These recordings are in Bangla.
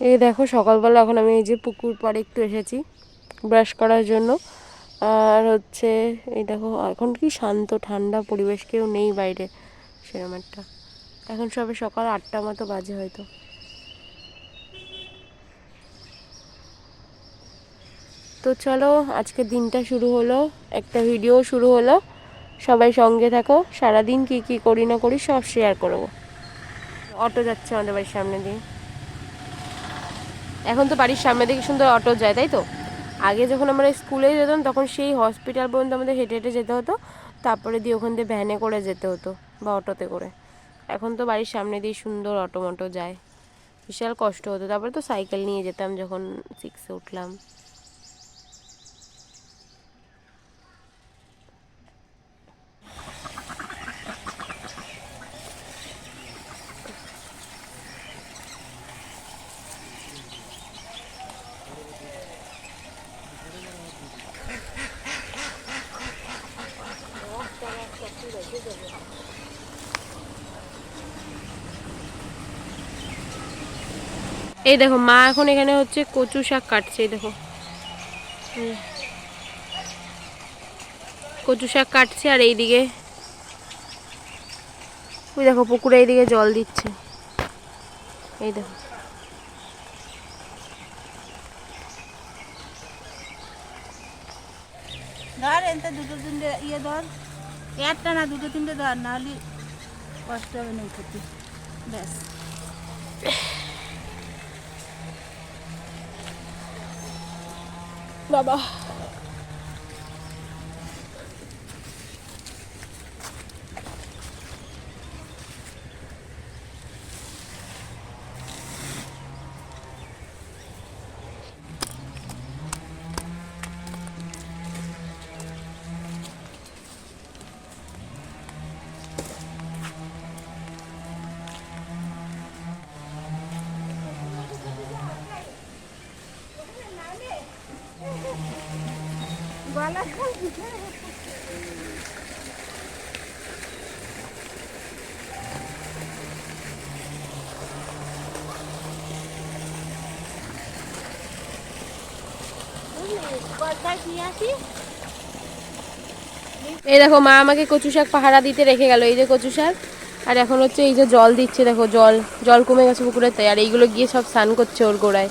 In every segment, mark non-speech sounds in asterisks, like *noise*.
এই দেখো, সকালবেলা এখন আমি এই যে পুকুর পাড়ে একটু এসেছি ব্রাশ করার জন্য। আর হচ্ছে, এই দেখো, এখন কি শান্ত, ঠান্ডা পরিবেশ, কেউ নেই বাইরে সেরকম একটা। এখন সবে সকাল আটটা মতো বাজে হয়তো। তো চলো, আজকে দিনটা শুরু হলো, একটা ভিডিও শুরু হলো। সবাই সঙ্গে থাকো, সারাদিন কি কি করি না করি সব শেয়ার করব। অটো যাচ্ছে আমাদের বাড়ির সামনে দিয়ে। এখন তো বাড়ির সামনে দিকে সুন্দর অটো যায়, তাই তো? আগে যখন আমরা স্কুলে যেতাম, তখন সেই হসপিটাল পর্যন্ত আমাদের হেঁটে হেঁটে যেতে হতো। তারপরে দিয়ে ওখান দিয়ে ভ্যানে করে যেতে হতো বা অটোতে করে। এখন তো বাড়ির সামনে দিয়ে সুন্দর অটো মটো যায়। বিশাল কষ্ট হতো। তারপরে তো সাইকেল নিয়ে যেতাম যখন সিক্সে উঠলাম। এই দেখো, মা এখন এখানে হচ্ছে কচু শাক কাটছে, এই দেখো। কচু শাক কাটছে আর এইদিকে ওই দেখো, পুকুরে এইদিকে জল দিচ্ছে। এই দেখো। ধর, এনতে দুটো তিনটে ইয়ে ধর। একটা না, দুটো তিনটে ধর, নাহলে কষ্ট হবে না উঠতে ব্যাস। বাবা এই দেখো, মা আমাকে কচু শাক পাহারা দিতে রেখে গেল, এই যে কচু শাক। আর এখন হচ্ছে এই যে জল দিচ্ছে, দেখো, জল। জল কমে গেছে পুকুরের, তাই আর এইগুলো গিয়ে সব স্নান করছে ওর গোড়ায়।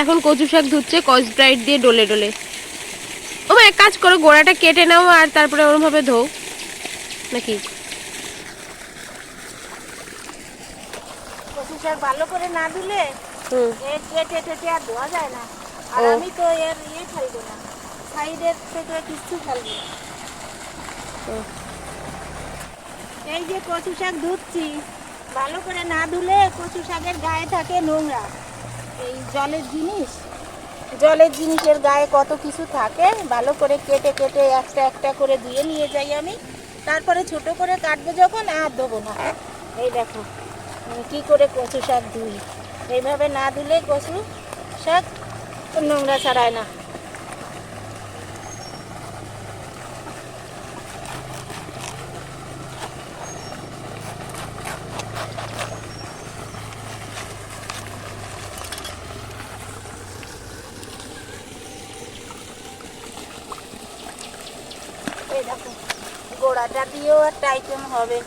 এখন কচু শাক ধুচ্ছে কসব্রাইট দিয়ে ডলে ডলে। ও মা এক কাজ করো গোড়াটা কেটে নাও আর তারপরে ওরমভাবে ধো নাকি? কচু শাক ভালো করে না দিলে হুম। কেটে আর ধোয়া যায় না। আর আমি তো এর ইয়ে ফেলব না। সাইডের থেকে কিচ্ছু ফেলব না। এই যে কচু শাক ধুচ্ছি ভালো করে না ধুলে কচু শাকের গায়ে থাকে নোংরা। এই জলের জিনিস, জলের জিনিসের গায়ে কত কিছু থাকে, ভালো করে কেটে কেটে একটা একটা করে ধুয়ে নিয়ে যাই আমি। তারপরে ছোট করে কাটবো যখন, আর দেবো না। এই দেখো কি করে কচু শাক ধুই। এইভাবে না ধুলে কচু শাক নোংরা ছাড়ায় না এই দেখো গোড়াটা দিয়েও একটা আইটেম হবে।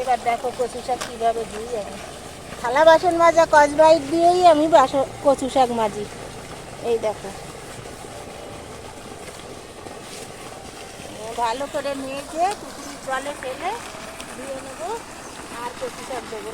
এবার দেখো কচু শাক কীভাবে ধুই আমি। থালা বাসন মাজা কসবাইট দিয়েই আমি বাসন কচু শাক মাজি। এই দেখো। ভালো করে মেজে কুচুরি জলে ফেলে দিয়ে নেব, আর কচু শাক দেবো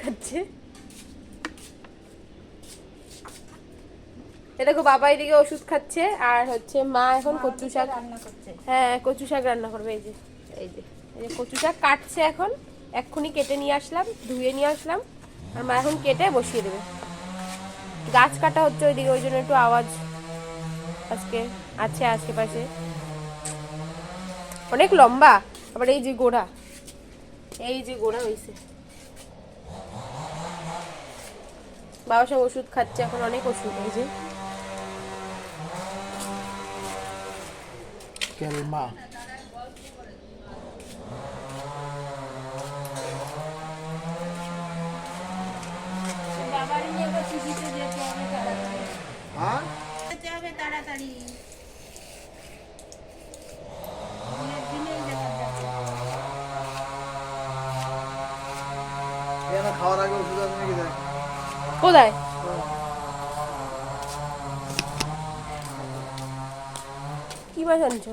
খাচ্ছে এ দেখো বাবা এদিকে ওষুধ খাচ্ছে আর হচ্ছে মা এখন কচু শাক রান্না করছে। হ্যাঁ কচু শাক রান্না করবে এই যে এই যে এই যে কচু শাক কাটছে এখন। এক্ষুনি কেটে নিয়ে আসলাম ধুয়ে নিয়ে আসলাম আর মা এখন কেটে বসিয়ে দেবে। গাছ কাটা হচ্ছে ওইদিকে ওই জন্য একটু আওয়াজ আজকে আছে আশেপাশে। অনেক লম্বা আবার এই যে গোড়া এই যে গোড়া হয়েছে বাবা সব ওষুধ খাচ্ছে এখন অনেক ওষুধ এই যে। যাচ্ছে। এখানে খাওয়ার আগে ওষুধ আছে নাকি দেখ। কোথায়? কি মাছ আনছো?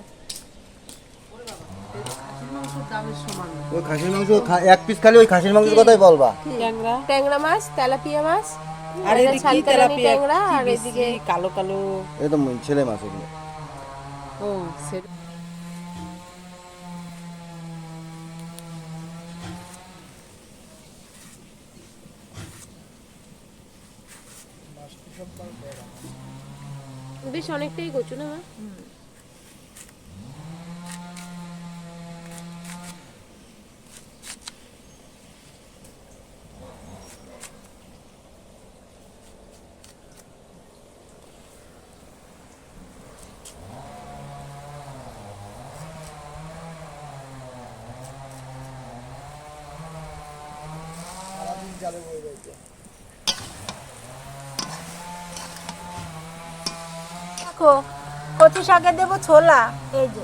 ওই খাসির মাংস এক পিস খালি ওই খাসির মাংসের কথাই বলবা? ট্যাংরা। ট্যাংরা মাছ তেলাপিয়া মাছ আর এদিকে কি তেলাপিয়া ট্যাংরা আর এদিকে কালো কালো? একদম ছেলে মাছ এগুলো। ও সেটা বেশ অনেকটাই কচু না মা? দেখো, কচু শাকে দেবো ছোলা, এই যে।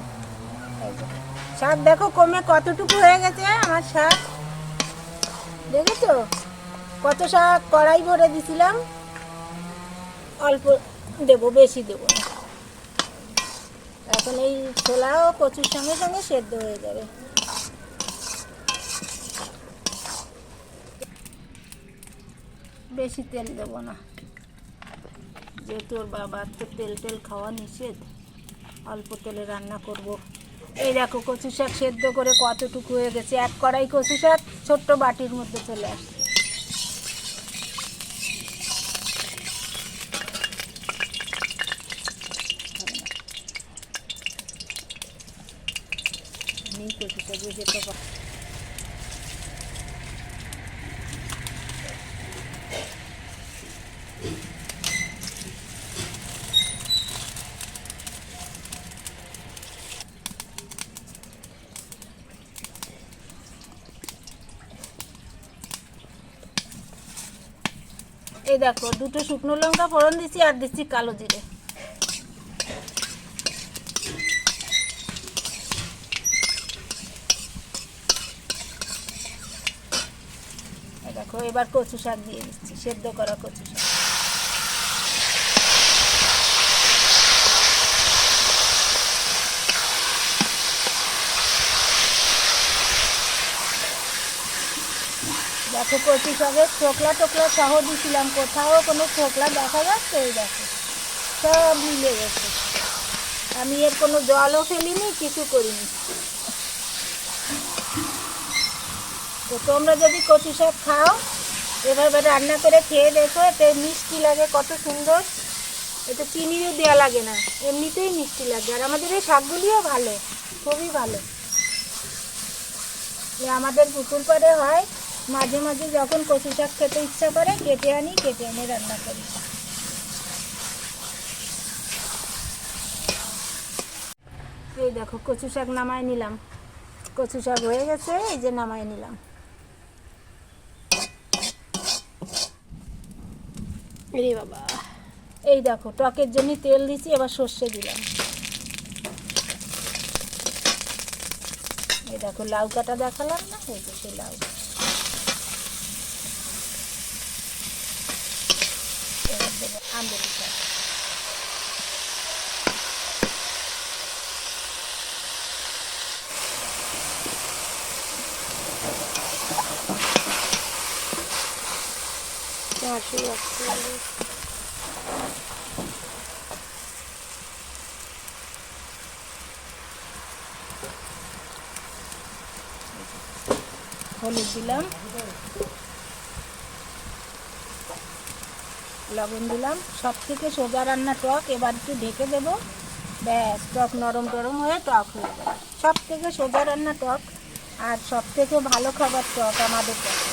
শাক দেখো কমে কতটুকু হয়ে গেছে আমার শাক। দেখেছ? কত শাক কড়াই ভরে দিছিলাম। অল্প দেবো, বেশি দেবো এখন এই ছোলাও কচুর সঙ্গে সঙ্গে সেদ্ধ হয়ে যাবে। বেশি তেল দেবো না। যেহেতু ওর বাবার তো তেল টেল খাওয়া নিষেধ, অল্প তেলে রান্না করব। এই দেখো কচু শাক সেদ্ধ করে কতটুকু হয়ে গেছে। এক কড়াই কচু শাক ছোট্ট বাটির মধ্যে চলে আসছে নেই কচু শাক দেখো, দুটো শুকনো লঙ্কা ফোড়ন দিচ্ছি আর দিচ্ছি কালো জিরে। দেখো, এবার কচু শাক দিয়ে দিচ্ছি, সেদ্ধ করা কচু শাক। দেখো কচু শাকের ছোকলা টোকলা সহ দিয়েছিলাম কোথাও কোনো ছোকলা দেখা যাচ্ছে এই দেখো। সব মিলে গেছে। আমি এর কোনো জলও ফেলিনি, কিছু করিনি। তো তোমরা যদি কচু শাক খাও, এভাবে রান্না করে খেয়ে দেখো, এতে মিষ্টি লাগে, কত সুন্দর। এতে চিনিও দেওয়া লাগে না, এমনিতেই মিষ্টি লাগে। আর আমাদের এই শাকগুলিও ভালো, খুবই ভালো। আমাদের পুকুর পাড়ে হয় মাঝে মাঝে যখন কচু শাক খেতে ইচ্ছা করে কেটে আনি কেটে এনে রান্না করি। এই দেখো কচু শাক নামায় নিলাম। কচু শাক হয়ে গেছে এই যে নামায় নিলাম। রে বাবা। এই দেখো টকের জন্য তেল দিছি এবার সর্ষে দিলাম। এই দেখো লাউ কাটা দেখালাম না? এই যে সেই লাউ এবার দেবো আম্বের শাক হলুদ দিলাম। লবণ দিলাম। সব থেকে সোজা রান্না টক, এবার একটু ঢেকে দেবো। ব্যাস, টক নরম টরম হয়ে টক হয়ে যাবে সব থেকে সোজা রান্না টক আর সব থেকে ভালো খাবার টক আমাদের কাছে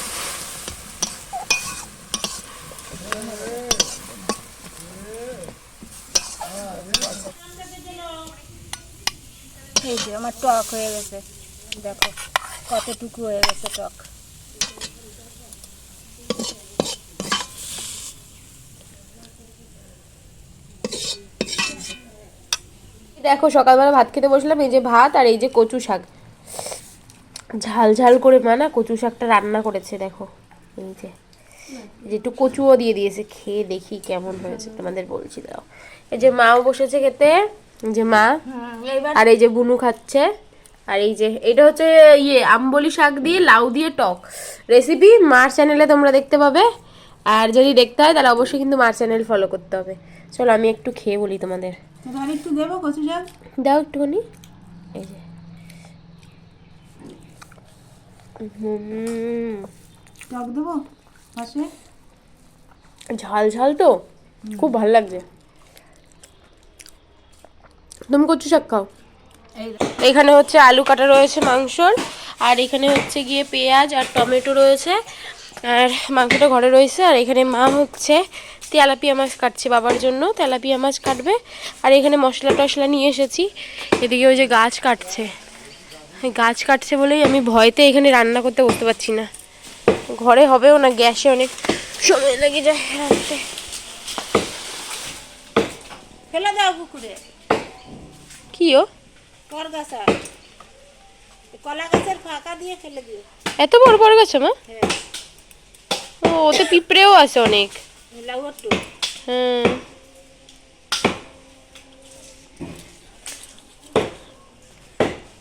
এই যে, আমার টক হয়ে গেছে। দেখো, কতটুকু হয়ে গেছে টক। দেখো, সকালবেলা ভাত খেতে বসলাম, এই যে ভাত আর এই যে কচু শাক। ঝাল ঝাল করে মা না কচু শাকটা রান্না করেছে, দেখো। এই যে একটু কচুও দিয়ে দিয়েছে, খেয়ে দেখি কেমন হয়েছে, তোমাদের বলছি দাও এই যে মাও বসেছে খেতে যে মা, আর এই যে বুনু খাচ্ছে, আর এই যে, এটা হচ্ছে ইয়ে আমবলি শাক দিয়ে লাউ দিয়ে টক। রেসিপি মার চ্যানেলে তোমরা দেখতে পাবে। আর যদি দেখতে হয় তাহলে অবশ্যই কিন্তু মার চ্যানেল ফলো করতে হবে। চলো আমি একটু খেয়ে বলি তোমাদের। একটু দেবো কচু শাক দাও একটুখানি। এই যে। টক দেবো? পাশে? ঝাল ঝাল তো? খুব ভালো লাগছে। তুমি কচু শাক খাও? এখানে হচ্ছে আলু কাটা রয়েছে মাংসর আর এখানে হচ্ছে গিয়ে পেঁয়াজ আর টমেটো রয়েছে। আর মাংসটা ঘরে রয়েছে আর এখানে মা হচ্ছে তেলাপিয়া মাছ কাটছে বাবার জন্য তেলাপিয়া মাছ কাটবে। আর এখানে মশলা টশলা নিয়ে এসেছি এদিকে ওই যে গাছ কাটছে। গাছ কাটছে বলেই আমি ভয়তে এখানে রান্না করতে বসতে পারছি না। ঘরে হবেও না গ্যাসে অনেক সময় লেগে যায় রাখতে ফেলে দাও পুকুরে। কি ও? কলা গাছের ফাঁকা দিয়ে ফেলে দিও। এত বড় বড় গেছে মা? হ্যাঁ। ওতে পিঁপড়েও আছে অনেক। হুম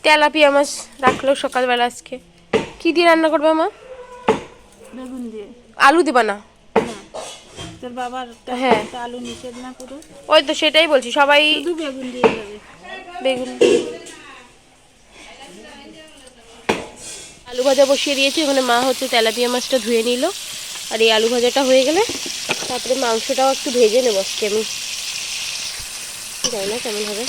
তেলাপিয়া মাছ রাখল সকালবেলা আজকে। কি দিয়ে রান্না করবে মা? বেগুন দিয়ে। আলু দিবা না? তোর বাবার হ্যাঁ। আলু নিষেধ না করো ওই তো সেটাই বলছি সবাই শুধু বেগুন দিয়ে যাবে। বেগুন আলু ভাজা বসিয়ে দিয়েছি ওখানে মা হচ্ছে তেলাপিয়া মাছটা ধুয়ে নিল। আর এই আলু ভাজাটা হয়ে গেলে তারপরে মাংসটাও একটু ভেজে নেব আজকে আমি। জানি না কেমন হবে।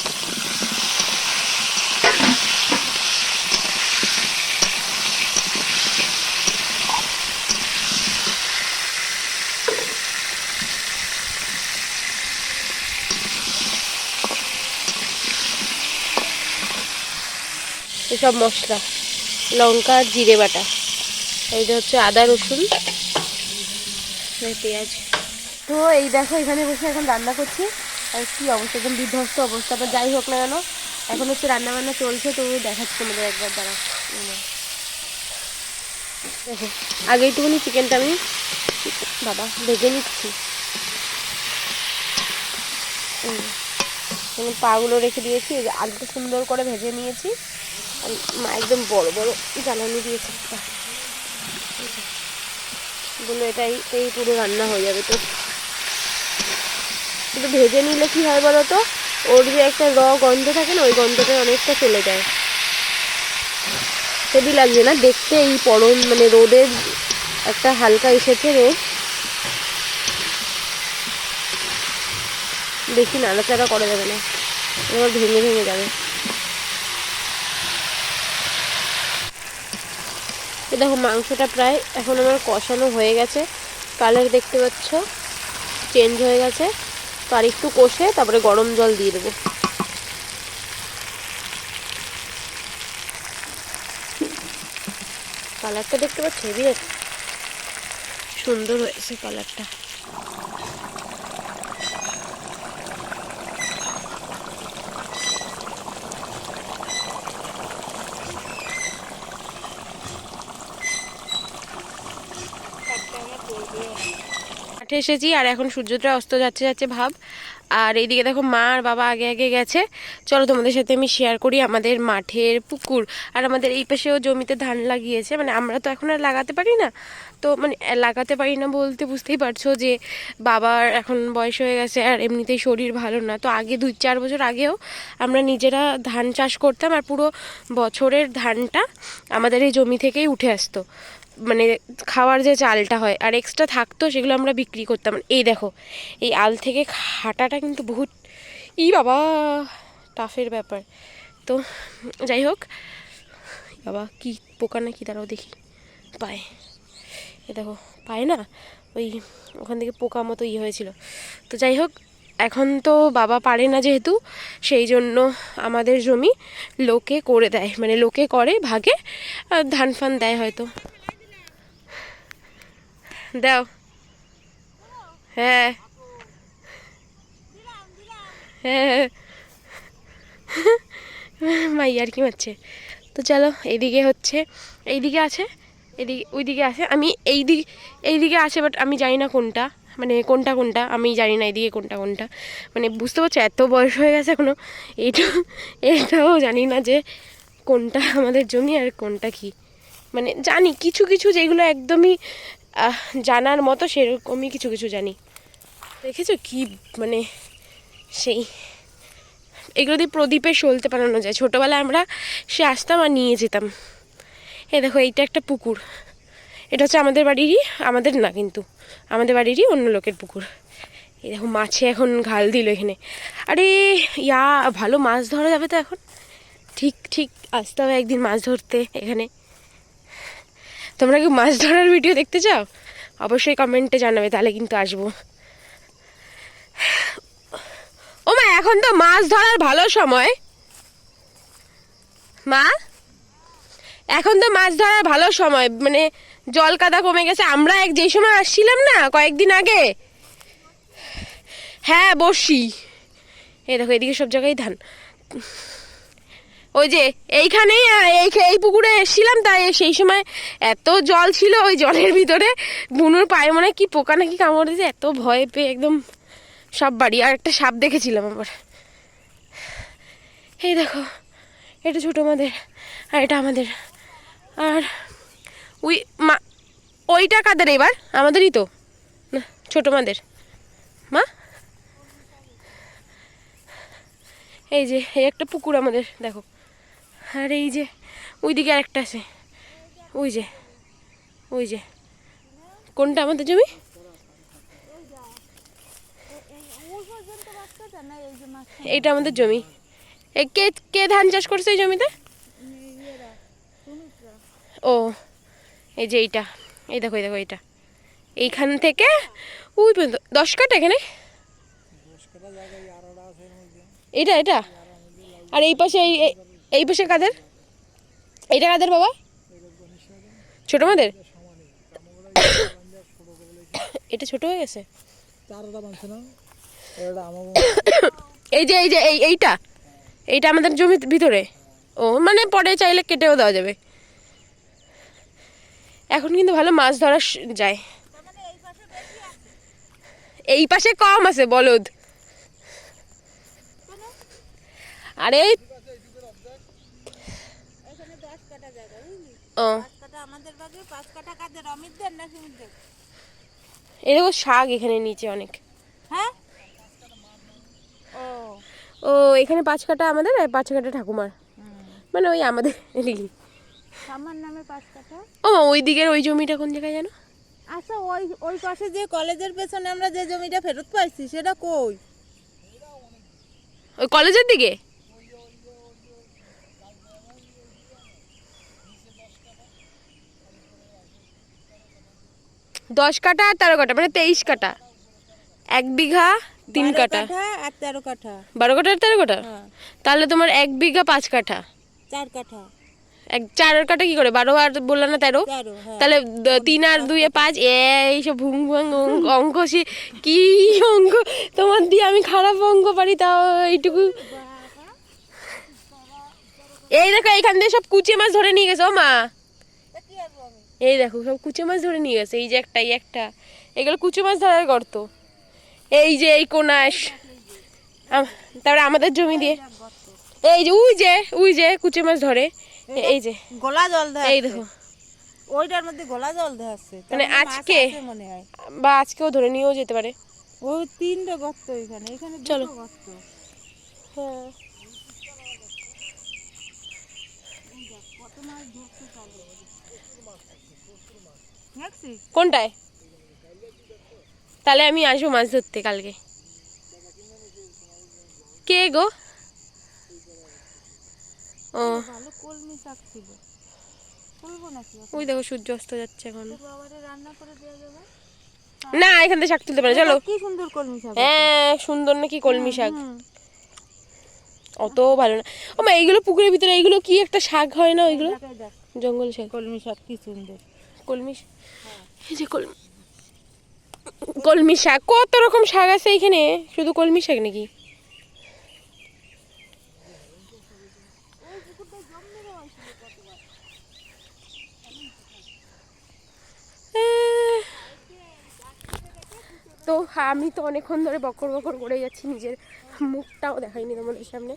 এসব মশলা, লঙ্কা, জিরে বাটা, এইটা হচ্ছে আদা রসুন পেঁয়াজ। তো এই দেখো, এখানে বসে এখন রান্না করছি। আর কি অবস্থা, একদম বিধ্বস্ত অবস্থা, তো যাই হোক না কেন, এখন হচ্ছে রান্না বান্না চলছে, তো দেখাচ্ছি তোমাদের একবার দ্বারা দেখো, আগে একটুখানি চিকেনটা আমি বাবা ভেজে নিচ্ছি। পাগুলো রেখে দিয়েছি আলুটা সুন্দর করে ভেজে নিয়েছি। একদম বড় বড় জ্বালানি দিয়েছে। একটা বলে এটাই, এই পুরো রান্না হয়ে যাবে তো। কিন্তু ভেজে নিলে কি হয় বলো তো? ওর যে একটা র গন্ধ থাকে না, ওই গন্ধটা অনেকটা চলে যায়। হেভি লাগছে না? দেখতে এই পরম মানে রোদের একটা হালকা এসেছে রোদ বেশি নাড়াচাড়া করা যাবে না। এবার ভেঙে ভেঙে যাবে। দেখো মাংসটা প্রায় এখন আমার কষানো হয়ে গেছে। কালার দেখতে পাচ্ছ? চেঞ্জ হয়ে গেছে। তো আর একটু কষে তারপরে গরম জল দিয়ে দেবো। কালারটা দেখতে পাচ্ছ? হেভি সুন্দর হয়েছে কালারটা। মাঠে এসেছি আর এখন সূর্যটা অস্ত যাচ্ছে যাচ্ছে ভাব। আর এইদিকে দেখো মা আর বাবা আগে আগে গেছে। চলো তোমাদের সাথে আমি শেয়ার করি আমাদের মাঠের পুকুর। আর আমাদের এই পাশেও জমিতে ধান লাগিয়েছে। মানে আমরা তো এখন আর লাগাতে পারি না। তো মানে লাগাতে পারি না বলতে বুঝতেই পারছ যে বাবার এখন বয়স হয়ে গেছে আর এমনিতেই শরীর ভালো না। তো আগে দুই চার বছর আগেও আমরা নিজেরা ধান চাষ করতাম আর পুরো বছরের ধানটা আমাদের এই জমি থেকেই উঠে আসতো। মানে খাওয়ার যে চালটা হয় আর এক্সট্রা থাকতো সেগুলো আমরা বিক্রি করতাম। এই দেখো, এই আল থেকে হাঁটাটা কিন্তু বহুত, ই বাবা টাফের ব্যাপার। তো যাই হোক বাবা, কি পোকা নাকি তারাও দেখি। পায়, এ দেখো, পায় না, ওই ওখান থেকে পোকা মতো ইয়ে হয়েছিল। তো যাই হোক, এখন তো বাবা পারে না যেহেতু, সেই জন্য আমাদের জমি লোকে করে দেয় মানে লোকে করে, ভাগে ধান ফান দেয় হয়তো। দাও। হ্যাঁ। হ্যাঁ। মাই আর কি মারছে। তো চলো, এইদিকে হচ্ছে, এইদিকে আছে এদিকে ওইদিকে আছে। আমি এই দিক এইদিকে আছে বাট আমি জানি না কোনটা। মানে কোনটা কোনটা, আমি জানি না এইদিকে কোনটা কোনটা। মানে বুঝতে পারছ, এত বয়স হয়ে গেছে এখনও। এইটা, এটাও জানি না যে কোনটা আমাদের জমি আর কোনটা কি। মানে জানি, কিছু কিছু যেগুলো একদমই জানার মতো সেরকমই কিছু কিছু জানি। দেখেছ কি মানে সেই এগুলো দিয়ে প্রদীপে সলতে বানানো যায়। ছোটোবেলায় আমরা সে আসতাম আর নিয়ে যেতাম। এ দেখো, এইটা একটা পুকুর। এটা হচ্ছে আমাদের বাড়িরই, আমাদের না কিন্তু, আমাদের বাড়িরই অন্য লোকের পুকুর। এই দেখো, মাছে এখন ঘাল দিল এখানে। আরে, ইয়া, ভালো মাছ ধরা যাবে তো এখন। ঠিক ঠিক, আসতে হবে একদিন মাছ ধরতে এখানে। তোমরা কি মাছ ধরার ভিডিও দেখতে চাও? অবশ্যই কমেন্টে জানাবে, তাহলে কিন্তু আসব। ও মা, এখন তো মাছ ধরার ভালো সময়। মা? এখন তো মাছ ধরার ভালো সময় মানে জল কাদা কমে গেছে। আমরা এক, যেই সময় আসছিলাম না, কয়েকদিন আগে? হ্যাঁ বসি। এই দেখো, এদিকে সব জায়গায় ধান। ওই যে এইখানেই এই পুকুরে এসেছিলাম, তাই সেই সময় এত জল ছিল ওই জলের ভিতরে। বুনুর পায়ে মনে কি পোকা নাকি কামড় দিয়েছে, এত ভয় পেয়ে একদম সব বাড়ি। আর একটা সাপ দেখেছিলাম আবার। এই দেখো, এটা ছোটো আমাদের, আর এটা আমাদের। আর ওই মা, ওইটা কাদের এবার? আমাদেরই তো? না, ছোটো মাদের। মা? এই যে, এই একটা পুকুর আমাদের, দেখো। আর এই যে ওই ওইদিকে আরেকটা আছে। ওই যে ওই যে। কোনটা আমাদের জমি? এইটা আমাদের জমি। কে কে ধান চাষ করছে এই জমিতে? ও এই যে এইটা। এই দেখো এই দেখো এইটা। এইখান থেকে ওই পর্যন্ত। দশ কাটা এখানে? এটা এটা? আর এই পাশে এই এই- পাশে কাদের? এইটা কাদের বাবা? ছোট মাদের? এটা ছোট হয়ে গেছে। এটা এই যে এই যে, এই, এইটা। এইটা আমাদের জমির ভিতরে। ও মানে পরে চাইলে কেটেও দেওয়া যাবে। এখন কিন্তু ভালো মাছ ধরা যায়। এই পাশে কম আছে, বলদ। আরে এখানে দশ কাটা জায়গা বুঝলি ও পাঁচ কাটা আমাদের বাগে পাঁচ কাটা কাদের অমিতদের না সুমিতদের এই দেখো শাক এখানে নিচে অনেক। হ্যাঁ? ও। ও এখানে পাঁচ কাটা আমাদের আর পাঁচ কাটা ঠাকুমার মানে ওই আমাদের এদিকে। আমার নামে পাঁচ কাটা ও ওই দিকের ওই জমিটা কোন জায়গায় জানো? আচ্ছা ওই ওই পাশে যে কলেজের পেছনে আমরা যে জমিটা ফেরত পাইছি সেটা কই? ওই কলেজের দিকে? দশ কাটা আর তেরো কাটা মানে তেইশ কাটা এক বিঘা তিন কাটা আর তেরো কাঠা। বারো কাটা আর তেরো কাটা হ্যাঁ। তাহলে তোমার এক বিঘা পাঁচ কাঠা। চার কাঠা। এক চার কাটা কি করে? বারো আর বললাম না তেরো? হ্যাঁ। তাহলে তিন আর দুই এ পাঁচ? এইসব ভুং ভুং অঙ্ক সে কি অঙ্ক? তোমার দিয়ে আমি খারাপ অঙ্ক পারি তাও এইটুকু। এই দেখো এখান দিয়ে সব কুচে মাছ ধরে নিয়ে গেছে মা। এই দেখো সব কুচে মাছ ধরে নিয়ে গেছে এই যে একটা এই একটা। এগুলো কুচু মাছ ধরার গর্ত। এই যে এই কোনাস। তারপরে আমাদের জমি দিয়ে। এই যে উই যে উই যে কুচু মাছ ধরে। এই যে। গোলা জল দেয় এই দেখো। ওইটার মধ্যে গোলা জল দেওয়া আছে। মানে আজকে? মনে হয়। বা আজকেও ধরে নিয়েও যেতে পারে। ওই তিনটে গর্ত এখানে। এখানে চলো। গর্ত। হ্যাঁ। কোনটায়? তাহলে আমি আসব মাছ ধরতে কালকে। কে গো? ও। ওই দেখো সূর্য অস্ত যাচ্ছে এখন। না এখান থেকে শাক তুলতে পারে চলো। কি সুন্দর কলমি শাক হ্যাঁ সুন্দর নাকি কলমি শাক। অত ভালো না। ও মা এইগুলো পুকুরের ভিতরে এইগুলো কি একটা শাক হয় না ওইগুলো? জঙ্গল শাক। কলমি শাক কি সুন্দর। কলমি শাক। এই যে কলমি কলমি শাক কত রকম শাক আছে এখানে? শুধু কলমি শাক নাকি? তো আমি তো অনেকক্ষণ ধরে বকর বকর করে যাচ্ছি নিজের মুখটাও দেখাইনি তোমাদের সামনে।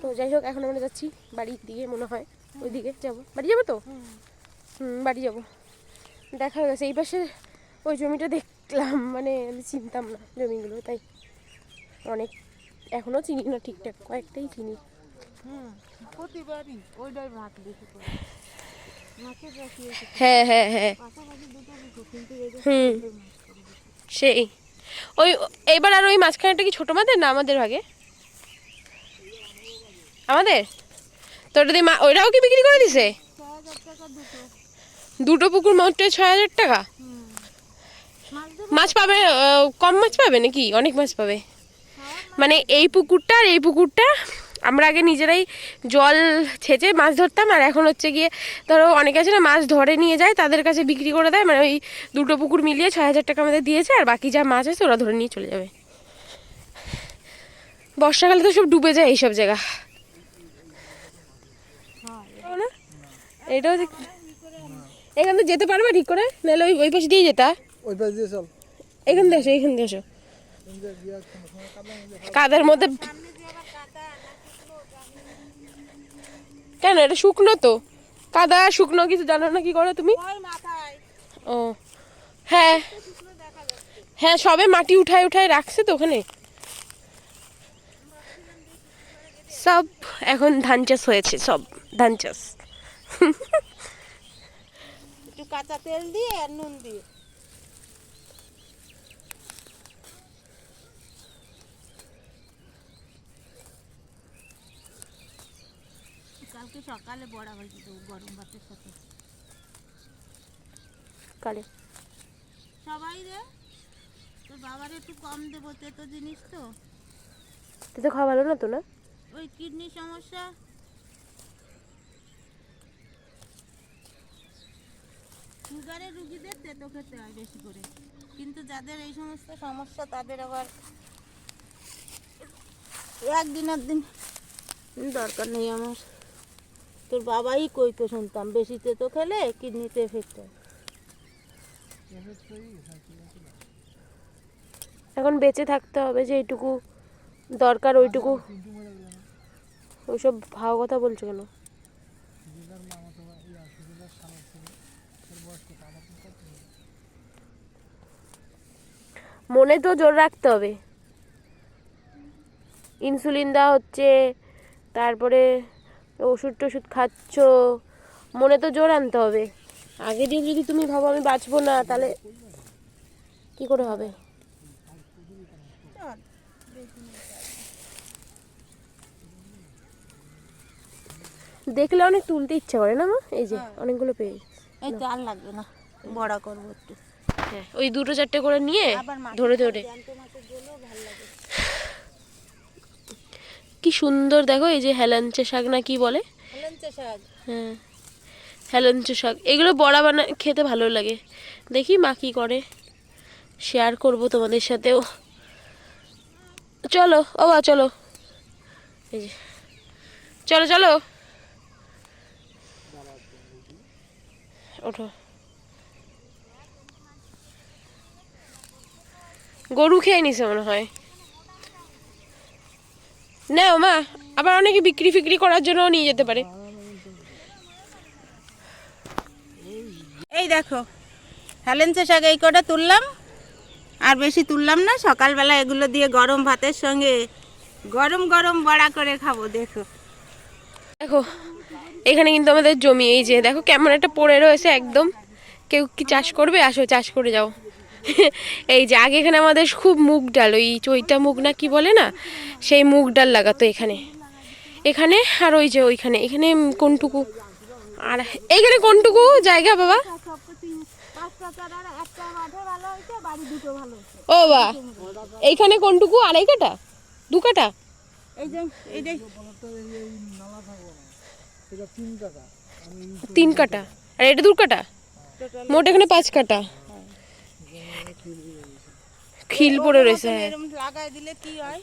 তো যাই হোক এখন আমরা যাচ্ছি বাড়ির দিকে মনে হয়। ওইদিকে যাব। বাড়ি যাব তো? হুম বাড়ি যাব। দেখা হয়ে গেছে। এই পাশে ওই জমিটা দেখলাম মানে আমি চিনতাম না জমিগুলো তাই অনেক এখনও চিনি না ঠিকঠাক কয়েকটাই চিনি। হ্যাঁ হ্যাঁ হ্যাঁ। হুম। সেই। ওই এবার আর ওই মাঝখানেটা কি ছোটো মাদের না আমাদের ভাগে? আমাদের? তো ওটা দিয়ে মা- ওইটাও কি বিক্রি করে দিছে? দুটো পুকুর মাত্র ছয় হাজার টাকা? মাছ পাবে কম মাছ পাবে নাকি? অনেক মাছ পাবে। মানে এই পুকুরটা আর এই পুকুরটা আমরা আগে নিজেরাই জল ছেঁচে মাছ ধরতাম আর এখন হচ্ছে গিয়ে ধরো অনেকে আছে না মাছ ধরে নিয়ে যায় তাদের কাছে বিক্রি করে দেয় মানে ওই দুটো পুকুর মিলিয়ে ছয় হাজার টাকা আমাদের দিয়েছে আর বাকি যা মাছ আছে ওরা ধরে নিয়ে চলে যাবে। বর্ষাকালে তো সব ডুবে যায় এইসব জায়গা। না? এটাও দেখ এখান থেকে যেতে পারবা ঠিক করে? নাহলে ওই ওই পাশে দিয়ে যেতা। ওই পাশ দিয়ে চল। এখান দিয়ে এসো এখান দিয়ে এসো কাদের মধ্যে কেন এটা শুকনো তো? কাদা শুকনো কিছু জানো না কি করো তুমি? ও। হ্যাঁ। হ্যাঁ সবে মাটি উঠায় উঠায় রাখছে তো ওখানে। সব এখন ধান চাষ হয়েছে সব ধান চাষ। কাঁচা তেল দিয়ে আর নুন দিয়ে। কালকে সকালে বড়া হয়েছে তো গরম ভাতের সাথে। কালে। সবাই রে তোর বাবার একটু কম দেবো তেতো জিনিস তো। তো তো খাওয়া ভালো না তো না? ওই কিডনি সমস্যা। সুগারের রুগীদের তেতো খেতে হয় বেশি করে। কিন্তু যাদের এই সমস্ত সমস্যা, তাদের আবার একদিন একদিন দরকার নেই আমার। তোর বাবাই কইতো শুনতাম, বেশি তেতো খেলে কিডনিতে এফেক্ট হয়। এখন বেঁচে থাকতে হবে যে এইটুকু দরকার, ওইটুকু। ওইসব ভাও কথা বলছো কেন? মনে তো জোর রাখতে হবে। ইনসুলিন দেওয়া হচ্ছে তারপরে ওষুধ টষুধ খাচ্ছ মনে তো জোর আনতে হবে। আগে দিয়ে যদি তুমি ভাবো আমি বাঁচবো না তাহলে কি করে হবে? দেখলে অনেক তুলতে ইচ্ছা করে না মা? এই যে অনেকগুলো পেয়ে এই তো আর লাগবে না। বড়া করব একটু। হ্যাঁ ওই দুটো চারটে করে নিয়ে ধরে ধরে। কি সুন্দর দেখো এই যে হেলাঞ্চে শাক না কি বলে? হ্যাঁ হেলাঞ্চে শাক। এগুলো বড়া বানা খেতে ভালো লাগে। দেখি মা কি করে। শেয়ার করব তোমাদের সাথেও। চলো ও বা চলো। এই যে চলো চলো। ওঠো। গরু খেয়ে নিছে মনে হয়। না মা আবার অনেকে বিক্রি ফিক্রি করার জন্য নিয়ে যেতে পারে। এই দেখো হেলেন্সা শাক এই কটা তুললাম আর বেশি তুললাম না সকালবেলা এগুলো দিয়ে গরম ভাতের সঙ্গে গরম গরম বড়া করে খাব দেখো। দেখো এখানে কিন্তু আমাদের জমি এই যে দেখো কেমন একটা পড়ে রয়েছে একদম। কেউ কি চাষ করবে? আসো চাষ করে যাও। *laughs* এই যে আগে এখানে আমাদের খুব মুগ ডাল ওই চৈতা মুগ না কি বলে না? সেই মুগ ডাল লাগাতো এখানে। এখানে আর ওই যে ওইখানে এখানে কোনটুকু? আর এইখানে কোনটুকু জায়গা বাবা? ও বা এইখানে কোনটুকু? আড়াই কাটা? দু কাটা? তিন কাটা। আর এটা দু কাটা? মোট এখানে পাঁচ কাটা। খিল পড়ে রয়েছে। দিলে কি হয়?